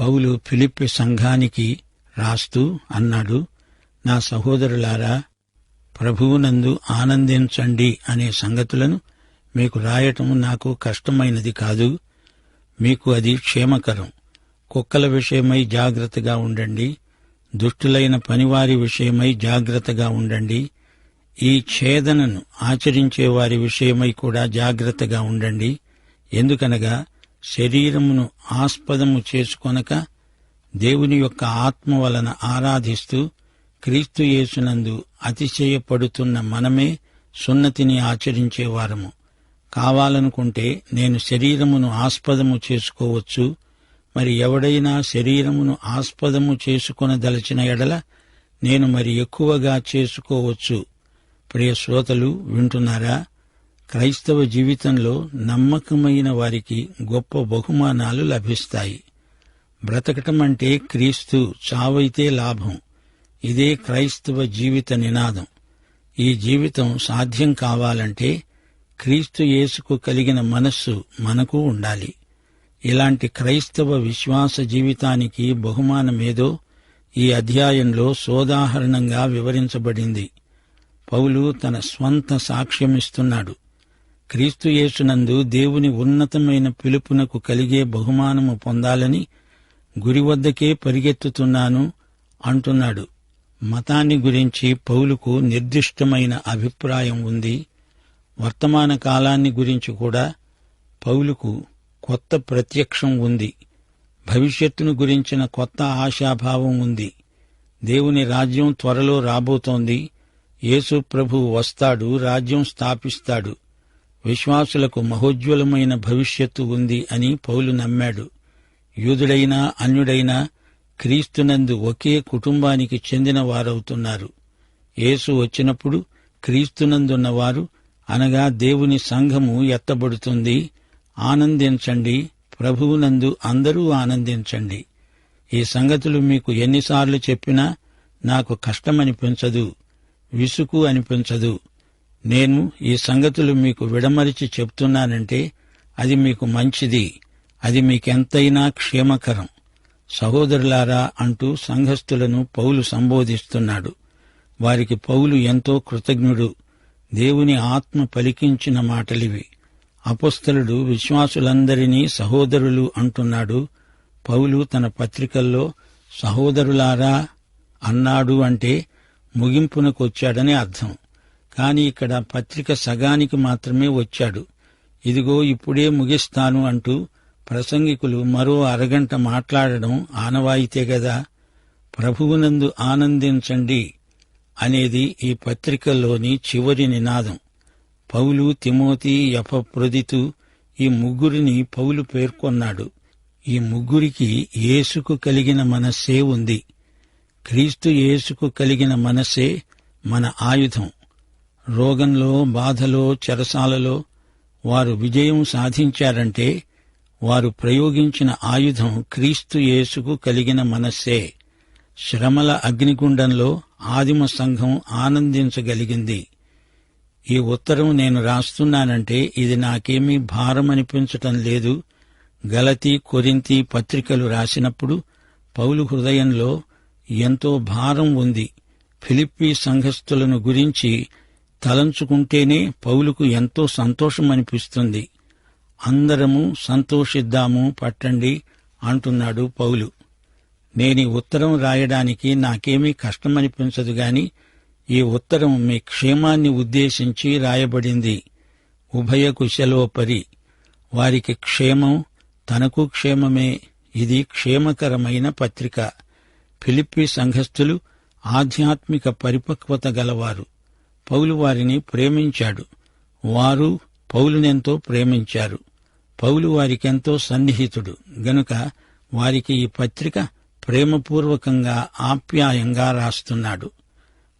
పౌలు ఫిలిప్పి సంఘానికి రాస్తూ అన్నాడు నా సహోదరులారా ప్రభువునందు ఆనందించండి అనే సంగతులను మీకు రాయటం నాకు కష్టమైనది కాదు. మీకు అది క్షేమకరం. కుక్కల విషయమై జాగ్రత్తగా ఉండండి. దుష్టులైన పనివారి విషయమై జాగ్రత్తగా ఉండండి. ఈ ఛేదనను ఆచరించే వారి విషయమై కూడా జాగ్రత్తగా ఉండండి. ఎందుకనగా శరీరమును ఆస్పదము చేసుకొనక దేవుని యొక్క ఆత్మ వలన ఆరాధిస్తూ క్రీస్తు యేసునందు అతిశయపడుతున్న మనమే సున్నతిని ఆచరించేవారము. కావాలనుకుంటే నేను శరీరమును ఆస్పదము చేసుకోవచ్చు. మరి ఎవడైనా శరీరమును ఆస్పదము చేసుకొనదలచిన ఎడల నేను మరి ఎక్కువగా చేసుకోవచ్చు. ప్రియ శ్రోతలు వింటున్నారా? క్రైస్తవ జీవితంలో నమ్మకమైన వారికి గొప్ప బహుమానాలు లభిస్తాయి. బ్రతకటం అంటే క్రీస్తు చావైతే లాభం. ఇదే క్రైస్తవ జీవిత నినాదం. ఈ జీవితం సాధ్యం కావాలంటే క్రీస్తు యేసుకు కలిగిన మనస్సు మనకు ఉండాలి. ఇలాంటి క్రైస్తవ విశ్వాస జీవితానికి బహుమానమేదో ఈ అధ్యాయంలో సోదాహరణంగా వివరించబడింది. పౌలు తన స్వంత సాక్ష్యమిస్తున్నాడు. క్రీస్తుయేసునందు దేవుని ఉన్నతమైన పిలుపునకు కలిగే బహుమానము పొందాలని గురి వద్దకే పరిగెత్తుతున్నాను అంటున్నాడు. మతాన్ని గురించి పౌలుకు నిర్దిష్టమైన అభిప్రాయం ఉంది. వర్తమాన కాలాన్ని గురించి కూడా పౌలుకు కొత్త ప్రత్యక్షం ఉంది. భవిష్యత్తును గురించిన కొత్త ఆశాభావం ఉంది. దేవుని రాజ్యం త్వరలో రాబోతోంది. యేసు ప్రభు వస్తాడు రాజ్యం స్థాపిస్తాడు. విశ్వాసులకు మహోజ్వలమైన భవిష్యత్తు ఉంది అని పౌలు నమ్మాడు. యూదుడైనా అన్యుడైనా క్రీస్తునందు ఒకే కుటుంబానికి చెందిన వారవుతున్నారు. యేసు వచ్చినప్పుడు క్రీస్తునందున్నవారు అనగా దేవుని సంఘము ఎత్తబడుతుంది. ఆనందించండి ప్రభువునందు అందరూ ఆనందించండి. ఈ సంగతులు మీకు ఎన్నిసార్లు చెప్పినా నాకు కష్టమనిపించదు విసుకు అనిపించదు. నేను ఈ సంగతులు మీకు విడమరిచి చెప్తున్నానంటే అది మీకు మంచిది. అది మీకెంతైనా క్షేమకరం. సహోదరులారా అంటూ సంఘస్థులను పౌలు సంబోధిస్తున్నాడు. వారికి పౌలు ఎంతో కృతజ్ఞుడు. దేవుని ఆత్మ పలికించిన మాటలివి. అపస్థలుడు విశ్వాసులందరినీ సహోదరులు అంటున్నాడు. పౌలు తన పత్రికల్లో సహోదరులారా అన్నాడు అంటే ముగింపునకొచ్చాడని అర్థం. కాని ఇక్కడ పత్రిక సగానికి మాత్రమే వచ్చాడు. ఇదిగో ఇప్పుడే ముగిస్తాను అంటూ ప్రసంగికులు మరో అరగంట మాట్లాడడం ఆనవాయితే గదా? ప్రభువునందు ఆనందించండి అనేది ఈ పత్రికలోని చివరి నినాదం. పౌలు తిమోతి యపప్రొదితు ఈ ముగ్గురిని పౌలు పేర్కొన్నాడు. ఈ ముగ్గురికి యేసుకు కలిగిన మనస్సే ఉంది. క్రీస్తు యేసుకు కలిగిన మనస్సే మన ఆయుధం. రోగంలో బాధలో చెరసాలలో వారు విజయం సాధించారంటే వారు ప్రయోగించిన ఆయుధం క్రీస్తు యేసుకు కలిగిన మనస్సే. శ్రమల అగ్నిగుండంలో ఆదిమ సంఘం ఆనందించగలిగింది. ఈ ఉత్తరం నేను రాస్తున్నానంటే ఇది నాకేమీ భారమనిపించటం లేదు. గలతి కొరింతి పత్రికలు రాసినప్పుడు పౌలు హృదయంలో ఎంతో భారం ఉంది. ఫిలిప్పీ సంఘస్థులను గురించి తలంచుకుంటేనే పౌలుకు ఎంతో సంతోషం అనిపిస్తుంది అందరము సంతోషిద్దాము పట్టండి అంటున్నాడు పౌలు. నేను ఉత్తరం రాయడానికి నాకేమీ కష్టమనిపించదు గాని ఈ ఉత్తరం మీ క్షేమాన్ని ఉద్దేశించి రాయబడింది. ఉభయ కుశలోపరి. వారికి క్షేమం తనకు క్షేమమే. ఇది క్షేమకరమైన పత్రిక. ఫిలిప్పి సంఘస్థులు ఆధ్యాత్మిక పరిపక్వత గలవారు. పౌలు వారిని ప్రేమించాడు. వారు పౌలునెంతో ప్రేమించారు. పౌలు వారికెంతో సన్నిహితుడు. గనుక వారికి ఈ పత్రిక ప్రేమపూర్వకంగా ఆప్యాయంగా రాస్తున్నాడు.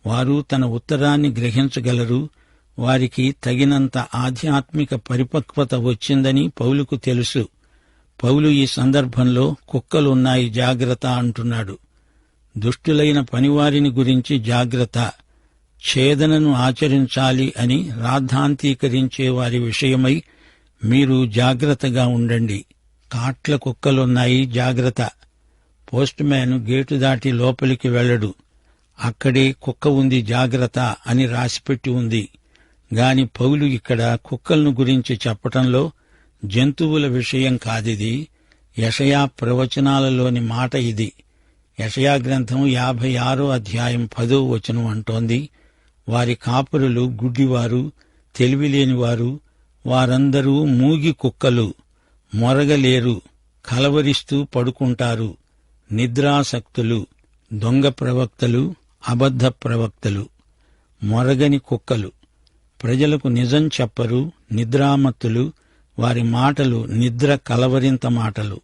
వారు తన ఉత్తరాన్ని గ్రహించగలరు. వారికి తగినంత ఆధ్యాత్మిక పరిపక్వత వచ్చిందని పౌలుకు తెలుసు. పౌలు ఈ సందర్భంలో కుక్కలున్నాయి జాగ్రత్త అంటున్నాడు. దుష్టులైన పనివారిని గురించి జాగ్రత్త. ఛేదనను ఆచరించాలి అని రాద్ధాంతీకరించే వారి విషయమై మీరు జాగ్రత్తగా ఉండండి. కాట్ల కుక్కలున్నాయి జాగ్రత్త. పోస్ట్ మ్యాన్ గేటు దాటి లోపలికి వెళ్ళడు. అక్కడే కుక్క ఉంది జాగ్రత్త అని రాసిపెట్టి ఉంది. గాని పౌలు ఇక్కడ కుక్కలను గురించి చెప్పటంలో జంతువుల విషయం కాదిది. యషయా ప్రవచనాలలోని మాట ఇది. యషయా గ్రంథం యాభై ఆరో అధ్యాయం పదో వచనం అంటోంది. వారి కాపురులు గుడ్డివారు తెలివిలేనివారు వారందరూ మూగి కుక్కలు మొరగలేరు కలవరిస్తూ పడుకుంటారు. నిద్రాసక్తులు దొంగ ప్రవక్తలు అబద్ధ ప్రవక్తలు మొరగని కుక్కలు. ప్రజలకు నిజం చెప్పరు నిద్రామత్తులు వారి మాటలు నిద్ర కలవరింత మాటలు.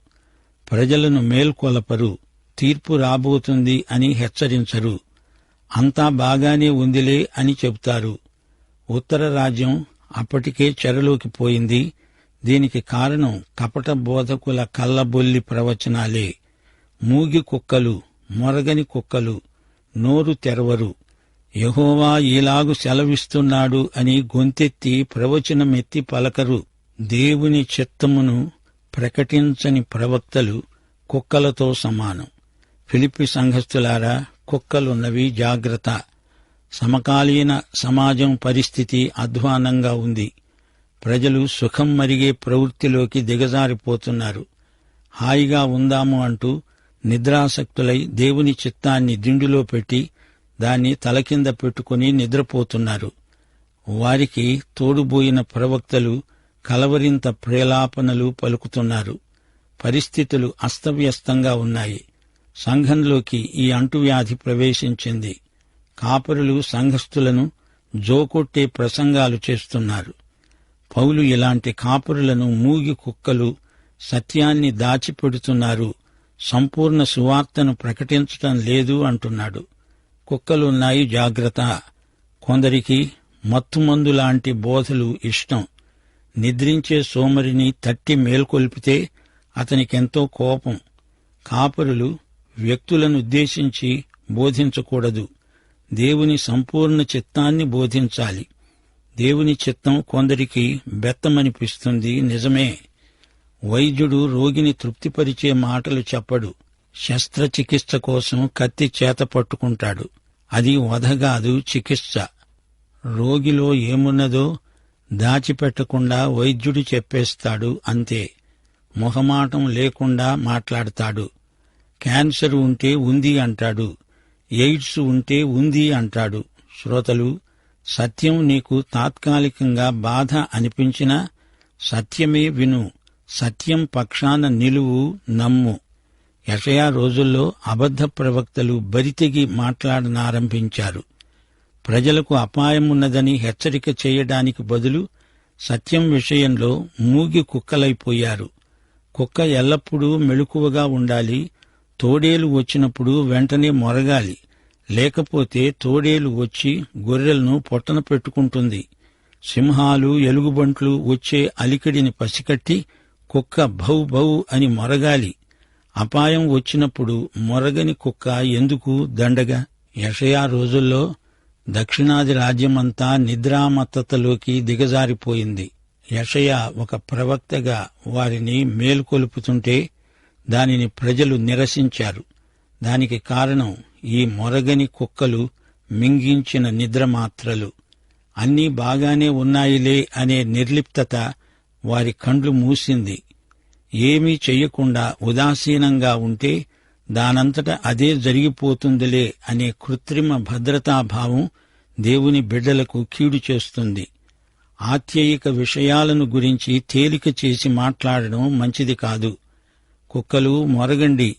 ప్రజలను మేల్కొలపరు తీర్పు రాబోతుంది అని హెచ్చరించరు. అంతా బాగానే ఉందిలే అని చెబుతారు. ఉత్తర రాజ్యం అప్పటికే చెరలోకి పోయింది. దీనికి కారణం కపట బోధకుల కళ్ళబొల్లి ప్రవచనాలే. మూగి కుక్కలు మొరగని కుక్కలు నోరు తెరవరు. యహోవా ఇలాగు సెలవిస్తున్నాడు అని గొంతెత్తి ప్రవచనమెత్తి పలకరు. దేవుని చిత్తమును ప్రకటించని ప్రవక్తలు కుక్కలతో సమానం. ఫిలిపి సంఘస్థులారా కుక్కలున్నవి జాగ్రత్త. సమకాలీన సమాజం పరిస్థితి అధ్వానంగా ఉంది. ప్రజలు సుఖం మరిగే ప్రవృత్తిలోకి దిగజారిపోతున్నారు. హాయిగా ఉందాము అంటూ నిద్రాసక్తులై దేవుని చిత్తాన్ని దిండులో పెట్టి దాన్ని తలకింద పెట్టుకుని నిద్రపోతున్నారు. వారికి తోడుబోయిన ప్రవక్తలు కలవరింత ప్రేలాపనలు పలుకుతున్నారు. పరిస్థితులు అస్తవ్యస్తంగా ఉన్నాయి. సంఘంలోకి ఈ అంటువ్యాధి ప్రవేశించింది. కాపరులు సంఘస్థులను జోకొట్టే ప్రసంగాలు చేస్తున్నారు. పౌలు ఇలాంటి కాపురులను మూగి కుక్కలు సత్యాన్ని దాచిపెడుతున్నారు. సంపూర్ణ సువార్తను ప్రకటించటం లేదు అంటున్నాడు. కుక్కలున్నాయి జాగ్రత్త. కొందరికి మత్తుమందు లాంటి బోధలు ఇష్టం. నిద్రించే సోమరిని తట్టి మేల్కొల్పితే అతనికెంతో కోపం. కాపరులు వ్యక్తులను ఉద్దేశించి బోధించకూడదు. దేవుని సంపూర్ణ చిత్తాన్ని బోధించాలి. దేవుని చిత్తం కొందరికి బెత్తమనిపిస్తుంది నిజమే. వైద్యుడు రోగిని తృప్తిపరిచే మాటలు చెప్పడు. శస్త్రచికిత్స కోసం కత్తి చేత పట్టుకుంటాడు. అది వధగాదు చికిత్స. రోగిలో ఏమున్నదో దాచిపెట్టకుండా వైద్యుడు చెప్పేస్తాడు అంతే. మొహమాటం లేకుండా మాట్లాడతాడు. క్యాన్సర్ ఉంటే ఉంది అంటాడు. ఎయిడ్స్ ఉంటే ఉంది అంటాడు. శ్రోతలు సత్యం నీకు తాత్కాలికంగా బాధ అనిపించినా సత్యమే విను. సత్యం పక్షాన నిలువు నమ్ము. యషయా రోజుల్లో అబద్ధ ప్రవక్తలు బరితెగి మాట్లాడనారంభించారు. ప్రజలకు అపాయమున్నదని హెచ్చరిక చేయడానికి బదులు సత్యం విషయంలో మూగి కుక్కలైపోయారు. కుక్క ఎల్లప్పుడూ మెళుకువగా ఉండాలి. తోడేలు వచ్చినప్పుడు వెంటనే మొరగాలి. లేకపోతే తోడేలు వచ్చి గొర్రెలను పొట్టన పెట్టుకుంటుంది. సింహాలు ఎలుగుబంట్లు వచ్చే అలికిడిని పసికట్టి కుక్క భౌ భౌ అని మొరగాలి. అపాయం వచ్చినప్పుడు మొరగని కుక్క ఎందుకు దండగా? యషయా రోజుల్లో దక్షిణాది రాజ్యమంతా నిద్రామత్తతలోకి దిగజారిపోయింది. యషయా ఒక ప్రవక్తగా వారిని మేల్కొలుపుతుంటే దానిని ప్రజలు నిరసించారు. దానికి కారణం ఈ మొరగని కుక్కలు మింగించిన నిద్రమాత్రలు అన్నీ బాగానే ఉన్నాయిలే అనే నిర్లిప్తత వారి కండ్లు మూసింది. ఏమీ చెయ్యకుండా ఉదాసీనంగా ఉంటే దానంతట అదే జరిగిపోతుందిలే అనే కృత్రిమ భద్రతాభావం దేవుని బిడ్డలకు కీడు చేస్తుంది. ఆత్యయిక విషయాలను గురించి తేలిక చేసి మాట్లాడడం మంచిది కాదు. కుక్కలు మొరగండి.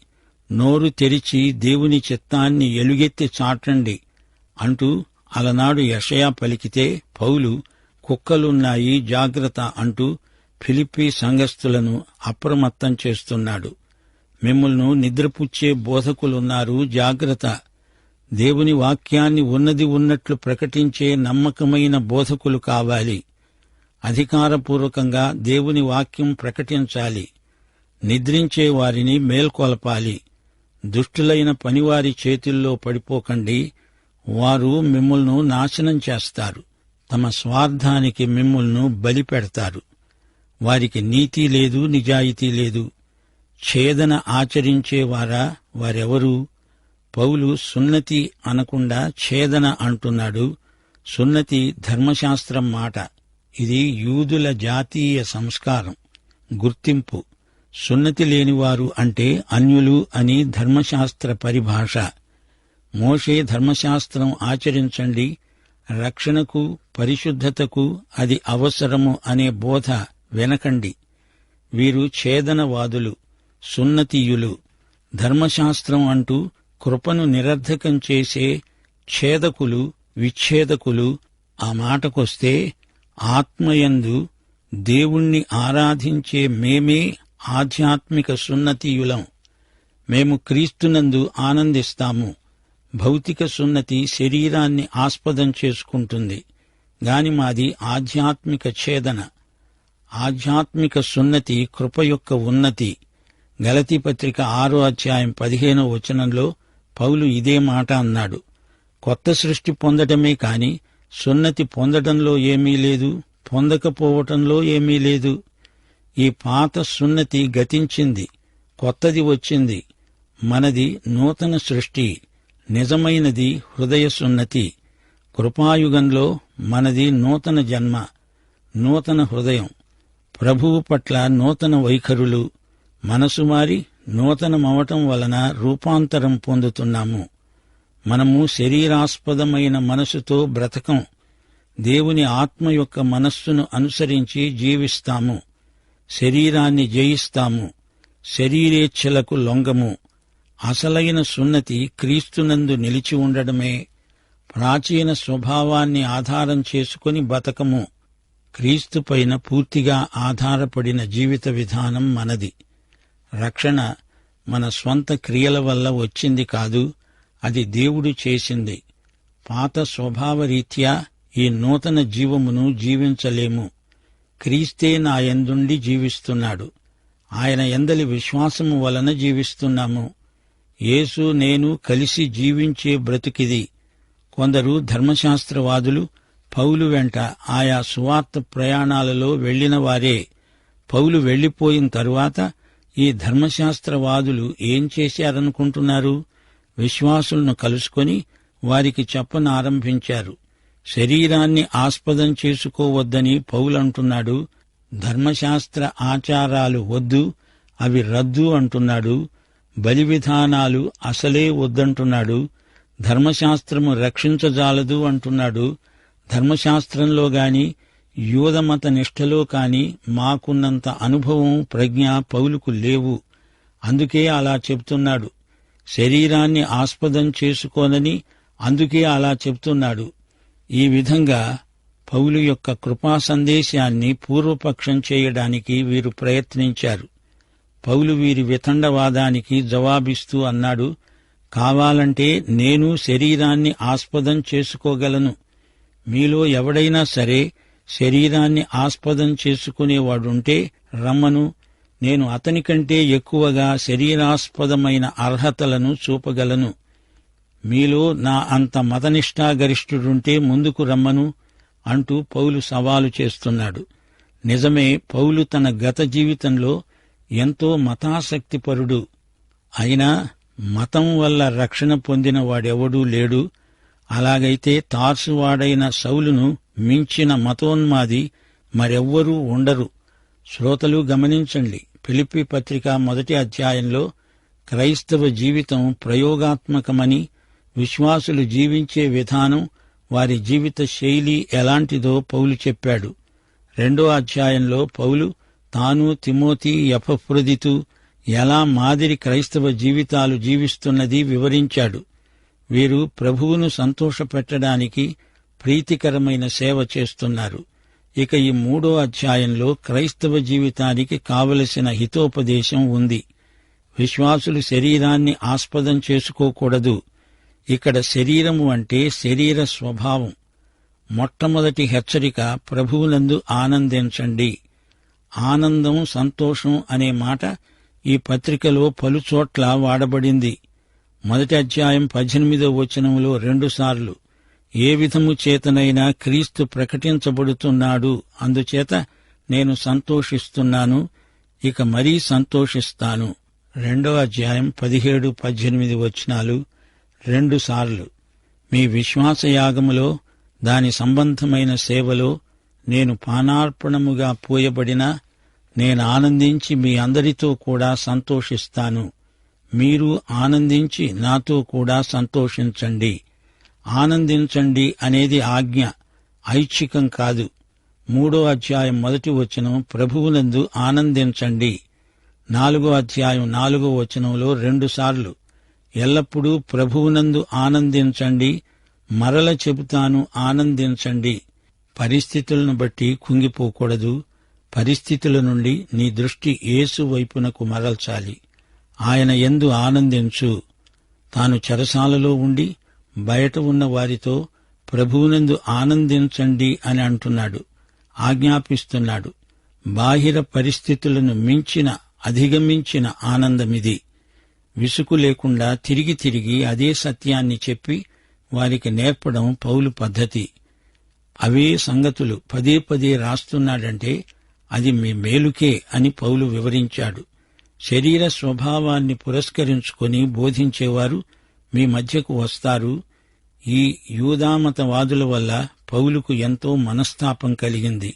నోరు తెరిచి దేవుని చిత్తాన్ని ఎలుగెత్తి చాటండి అంటూ అలనాడు యషయా పలికితే పౌలు కుక్కలున్నాయి జాగ్రత్త అంటూ ఫిలిప్పీ సంఘస్థులను అప్రమత్తం చేస్తున్నాడు. మిమ్మల్ని నిద్రపుచ్చే బోధకులున్నారు జాగ్రత్త. దేవుని వాక్యాన్ని ఉన్నది ఉన్నట్లు ప్రకటించే నమ్మకమైన బోధకులు కావాలి. అధికారపూర్వకంగా దేవుని వాక్యం ప్రకటించాలి. నిద్రించే వారిని మేల్కొలపాలి. దుష్టులైన పనివారి చేతుల్లో పడిపోకండి. వారు మిమ్మల్ను నాశనం చేస్తారు. తమ స్వార్థానికి బలి బలిపెడతారు. వారికి నీతి లేదు నిజాయితీ లేదు. ఛేదన ఆచరించేవారా వారెవరు? పౌలు సున్నతి అనకుండా ఛేదన అంటున్నాడు. సున్నతి ధర్మశాస్త్రం మాట. ఇది యూదుల జాతీయ సంస్కారం. గుర్తింపు. సున్నతి లేనివారు అంటే అన్యులు అని ధర్మశాస్త్ర పరిభాష. మోషే ధర్మశాస్త్రం ఆచరించండి. రక్షణకు పరిశుద్ధతకు అది అవసరము అనే బోధ వెనకండి. వీరు ఛేదనవాదులు సున్నతియులు. ధర్మశాస్త్రం అంటూ కృపను నిరర్ధకం చేసే ఛేదకులు విచ్ఛేదకులు. ఆ మాటకొస్తే ఆత్మయందు దేవుణ్ణి ఆరాధించే మేమే ఆధ్యాత్మిక సున్నతియులం. మేము క్రీస్తునందు ఆనందిస్తాము. భౌతిక సున్నతి శరీరాన్ని ఆస్పదం చేసుకుంటుంది. గాని మాది ఆధ్యాత్మిక ఛేదన. ఆధ్యాత్మిక సున్నతి కృప యొక్క ఉన్నతి. గలతీ పత్రిక ఆరో అధ్యాయం పదిహేనో వచనంలో పౌలు ఇదే మాట అన్నాడు. కొత్త సృష్టి పొందటమే కాని సున్నతి పొందటంలో ఏమీ లేదు పొందకపోవటంలో ఏమీ లేదు. ఈ పాత సున్నతి గతించింది కొత్తది వచ్చింది. మనది నూతన సృష్టి నిజమైనది హృదయ సున్నతి. కృపాయుగంలో మనది నూతన జన్మ నూతన హృదయం. ప్రభువు పట్ల నూతన వైఖరులు మనసు మారి నూతనమవటం వలన రూపాంతరం పొందుతున్నాము. మనము శరీరాస్పదమైన మనసుతో బ్రతకం. దేవుని ఆత్మ యొక్క మనస్సును అనుసరించి జీవిస్తాము. శరీరాన్ని జయిస్తాము. శరీరేచ్ఛలకు లొంగము. అసలైన సున్నతి క్రీస్తునందు నిలిచి ఉండడమే. ప్రాచీన స్వభావాన్ని ఆధారం చేసుకుని బతకము. క్రీస్తుపైన పూర్తిగా ఆధారపడిన జీవిత విధానం మనది. రక్షణ మన స్వంత క్రియల వల్ల వచ్చింది కాదు అది దేవుడు చేసింది. పాత స్వభావరీత్యా ఈ నూతన జీవమును జీవించలేము. క్రీస్తే నా యందుండి జీవిస్తున్నాడు. ఆయన ఎందలి విశ్వాసము వలన జీవిస్తున్నాము. యేసు నేను కలిసి జీవించే బ్రతుకిది. కొందరు ధర్మశాస్త్రవాదులు పౌలు వెంట ఆయా సువార్త ప్రయాణాలలో వెళ్ళిన వారే. పౌలు వెళ్ళిపోయిన తరువాత ఈ ధర్మశాస్త్రవాదులు ఏం చేశారనుకుంటున్నారు? విశ్వాసులను కలుసుకొని వారికి చెప్పనారంభించారు. శరీరాన్ని ఆస్పదం చేసుకోవద్దని పౌలంటున్నాడు ధర్మశాస్త్ర ఆచారాలు వద్దు అవి రద్దు అంటున్నాడు బలి విధానాలు అసలే వద్దంటున్నాడు ధర్మశాస్త్రము రక్షించజాలదు అంటున్నాడు ధర్మశాస్త్రంలో గాని యూదమత నిష్ఠలో కాని మాకున్నంత అనుభవం ప్రజ్ఞ పౌలుకు లేవు. అందుకే అలా చెప్తున్నాడు. శరీరాన్ని ఆస్పదం చేసుకోనని అందుకే అలా చెప్తున్నాడు. ఈ విధంగా పౌలు యొక్క కృపా సందేశాన్ని పూర్వపక్షం చేయడానికి వీరు ప్రయత్నించారు. పౌలు వీరి వితండవాదానికి జవాబిస్తూ అన్నాడు కావాలంటే నేను శరీరాన్ని ఆస్పదం చేసుకోగలను. మీలో ఎవడైనా సరే శరీరాన్ని ఆస్పదం చేసుకునేవాడుంటే రమ్మను. నేను అతనికంటే ఎక్కువగా శరీరాస్పదమైన అర్హతలను చూపగలను. మీలో నా అంత మతనిష్టాగరిష్ఠుడుంటే ముందుకు రమ్మను అంటూ పౌలు సవాలు చేస్తున్నాడు. నిజమే పౌలు తన గత జీవితంలో ఎంతో మతాసక్తిపరుడు. అయినా మతం వల్ల రక్షణ పొందిన వాడెవడూ లేడు. అలాగైతే తార్సువాడైన సౌలును మించిన మతోన్మాది మరెవ్వరూ ఉండరు. శ్రోతలు గమనించండి. పిలిపి పత్రిక మొదటి అధ్యాయంలో క్రైస్తవ జీవితం ప్రయోగాత్మకమని విశ్వాసులు జీవించే విధానం వారి జీవిత శైలి ఎలాంటిదో పౌలు చెప్పాడు. రెండో అధ్యాయంలో పౌలు తాను తిమోతి యపఫ్రదితు ఎలా మాదిరి క్రైస్తవ జీవితాలు జీవిస్తున్నది వివరించాడు. వీరు ప్రభువును సంతోషపెట్టడానికి ప్రీతికరమైన సేవ చేస్తున్నారు. ఇక ఈ మూడో అధ్యాయంలో క్రైస్తవ జీవితానికి కావలసిన హితోపదేశం ఉంది. విశ్వాసులు శరీరాన్ని ఆస్పదం చేసుకోకూడదు. ఇక్కడ శరీరము అంటే శరీర స్వభావం. మొట్టమొదటి హెచ్చరిక ప్రభువునందు ఆనందించండి. ఆనందం సంతోషం అనే మాట ఈ పత్రికలో పలుచోట్ల వాడబడింది. మొదటి అధ్యాయం పద్దెనిమిదో వచనంలో రెండుసార్లు ఏ విధము చేతనైనా క్రీస్తు ప్రకటించబడుతున్నాడు అందుచేత నేను సంతోషిస్తున్నాను ఇక మరీ సంతోషిస్తాను. రెండో అధ్యాయం పదిహేడు పద్దెనిమిది వచనాలు రెండు సార్లు. మీ విశ్వాసయాగములో దాని సంబంధమైన సేవలో నేను పానార్పణముగా పోయబడినా నేను ఆనందించి మీ అందరితో కూడా సంతోషిస్తాను. మీరు ఆనందించి నాతో కూడా సంతోషించండి. ఆనందించండి అనేది ఆజ్ఞ ఐచ్ఛికం కాదు. మూడో అధ్యాయం మొదటి వచనం ప్రభువునందు ఆనందించండి. నాలుగో అధ్యాయం నాలుగో వచనంలో రెండుసార్లు ఎల్లప్పుడూ ప్రభువునందు ఆనందించండి. మరల చెబుతాను ఆనందించండి. పరిస్థితులను బట్టి కుంగిపోకూడదు. పరిస్థితుల నుండి నీ దృష్టి యేసు వైపునకు మరల్చాలి. ఆయన ఎందు ఆనందించు. తాను చెరసాలలో ఉండి బయట ఉన్న వారితో ప్రభువునందు ఆనందించండి అని అంటున్నాడు. ఆజ్ఞాపిస్తున్నాడు. బాహిర పరిస్థితులను మించిన అధిగమించిన ఆనందమిది. విసుగు లేకుండా తిరిగి తిరిగి అదే సత్యాన్ని చెప్పి వారికి నేర్పడం పౌలు పద్ధతి. అవే సంగతులు పదే పదే రాస్తున్నాడంటే అది మీ మేలుకే అని పౌలు వివరించాడు. శరీర స్వభావాన్ని పురస్కరించుకొని బోధించేవారు మీ మధ్యకు వస్తారు. ఈ యూదామతవాదుల వల్ల పౌలుకు ఎంతో మనస్తాపం కలిగింది.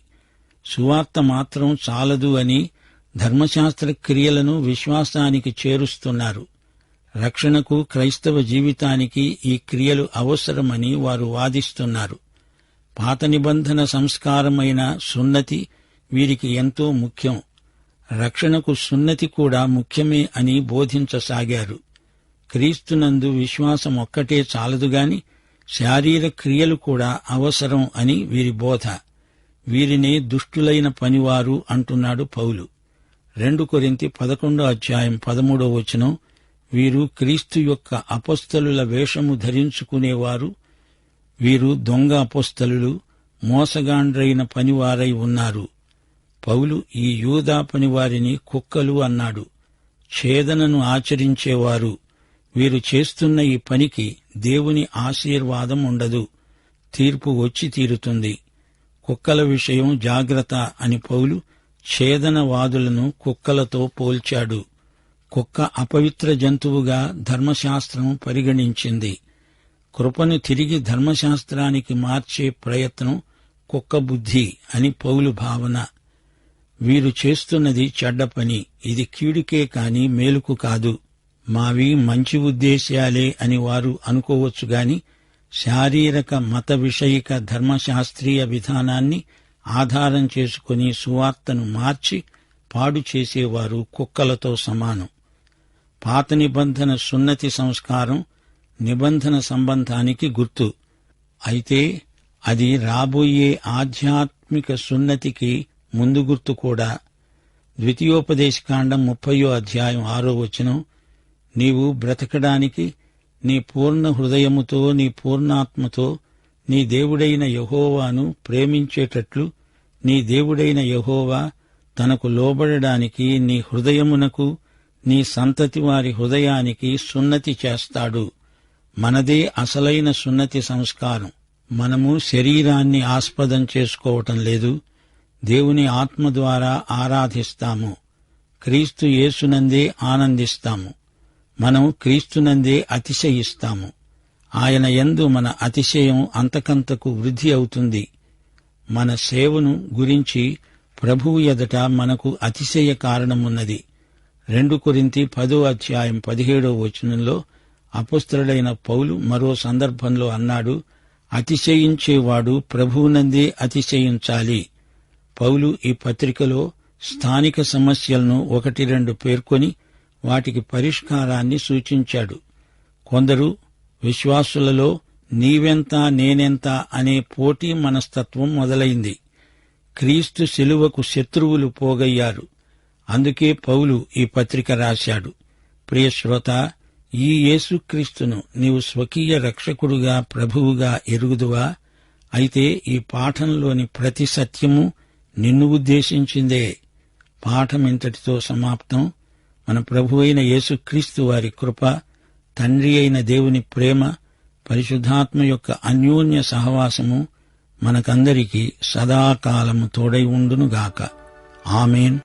సువార్త మాత్రం చాలదు అని ధర్మశాస్త్ర క్రియలను విశ్వాసానికి చేరుస్తున్నారు. రక్షణకు క్రైస్తవ జీవితానికి ఈ క్రియలు అవసరమని వారు వాదిస్తున్నారు. పాత నిబంధన సంస్కారమైన సున్నతి వీరికి ఎంతో ముఖ్యం. రక్షణకు సున్నతి కూడా ముఖ్యమే అని బోధించసాగారు. క్రీస్తునందు విశ్వాసం ఒక్కటే చాలదుగాని శారీర క్రియలు కూడా అవసరం అని వీరి బోధ. వీరినే దుష్టులైన పనివారు అంటున్నాడు పౌలు. రెండు కొరింతి పదకొండో అధ్యాయం పదమూడో వచనం వీరు క్రీస్తు యొక్క అపస్థలుల వేషము ధరించుకునేవారు వీరు దొంగ అపస్థలులు మోసగాండ్రైన పనివారై ఉన్నారు. పౌలు ఈ యూదా పనివారిని కుక్కలు అన్నాడు. ఛేదనను ఆచరించేవారు. వీరు చేస్తున్న ఈ పనికి దేవుని ఆశీర్వాదం ఉండదు. తీర్పు వచ్చి తీరుతుంది. కుక్కల విషయం జాగ్రత్త అని పౌలు ఛేదనవాదులను కుక్కలతో పోల్చాడు. కుక్క అపవిత్ర జంతువుగా ధర్మశాస్త్రం పరిగణించింది. కృపను తిరిగి ధర్మశాస్త్రానికి మార్చే ప్రయత్నం కుక్క బుద్ధి అని పౌలు భావన. వీరు చేస్తున్నది చెడ్డ పని. ఇది కీడుకే కాని మేలుకు కాదు. మావి మంచి ఉద్దేశ్యాలే అని వారు అనుకోవచ్చు గాని శారీరక మత విషయిక ధర్మశాస్త్రీయ విధానాన్ని ఆధారం చేసుకుని సువార్తను మార్చి పాడు చేసేవారు కుక్కలతో సమానం. పాత నిబంధన సున్నతి సంస్కారం నిబంధన సంబంధానికి గుర్తు. అయితే అది రాబోయే ఆధ్యాత్మిక సున్నతికి ముందు గుర్తు కూడా. ద్వితీయోపదేశకాండం ముప్పయో అధ్యాయం ఆరో వచనం నీవు బ్రతకడానికి నీ పూర్ణ హృదయముతో నీ పూర్ణాత్మతో నీ దేవుడైన యహోవాను ప్రేమించేటట్లు నీ దేవుడైన యహోవా తనకు లోబడడానికి నీ హృదయమునకు నీ సంతతి వారి హృదయానికి సున్నతి చేస్తాడు. మనదే అసలైన సున్నతి సంస్కారం. మనము శరీరాన్ని ఆస్పదం చేసుకోవటం లేదు. దేవుని ఆత్మ ద్వారా ఆరాధిస్తాము. క్రీస్తు యేసునందే ఆనందిస్తాము. మనం క్రీస్తునందే అతిశయిస్తాము. ఆయన యందు మన అతిశయం అంతకంతకు వృద్ధి అవుతుంది. మన సేవను గురించి ప్రభువు ఎదట మనకు అతిశయ కారణమున్నది. రెండు కొరింతి పదో అధ్యాయం పదిహేడో వచనంలో అపుస్త్రుడైన పౌలు మరో సందర్భంలో అన్నాడు అతిశయించేవాడు ప్రభువునందే అతిశయించాలి. పౌలు ఈ పత్రికలో స్థానిక సమస్యలను ఒకటి రెండు పేర్కొని వాటికి పరిష్కారాన్ని సూచించాడు. కొందరు విశ్వాసులలో నీవెంత నేనెంత అనే పోటీ మనస్తత్వం మొదలైంది. క్రీస్తు శిలువకు శత్రువులు పోగయ్యారు. అందుకే పౌలు ఈ పత్రిక రాశాడు. ప్రియ శ్రోత ఈ యేసుక్రీస్తును నీవు స్వకీయ రక్షకుడుగా ప్రభువుగా ఎరుగుదువా? అయితే ఈ పాఠంలోని ప్రతి సత్యము నిన్ను ఉద్దేశించిందే. పాఠం ఇంతటితో సమాప్తం. మన ప్రభు అయిన యేసుక్రీస్తు వారి కృప తండ్రి అయిన దేవుని ప్రేమ పరిశుద్ధాత్మ యొక్క అన్యోన్య సహవాసము మనకందరికీ సదాకాలము తోడై ఉండునుగాక. ఆమెన్.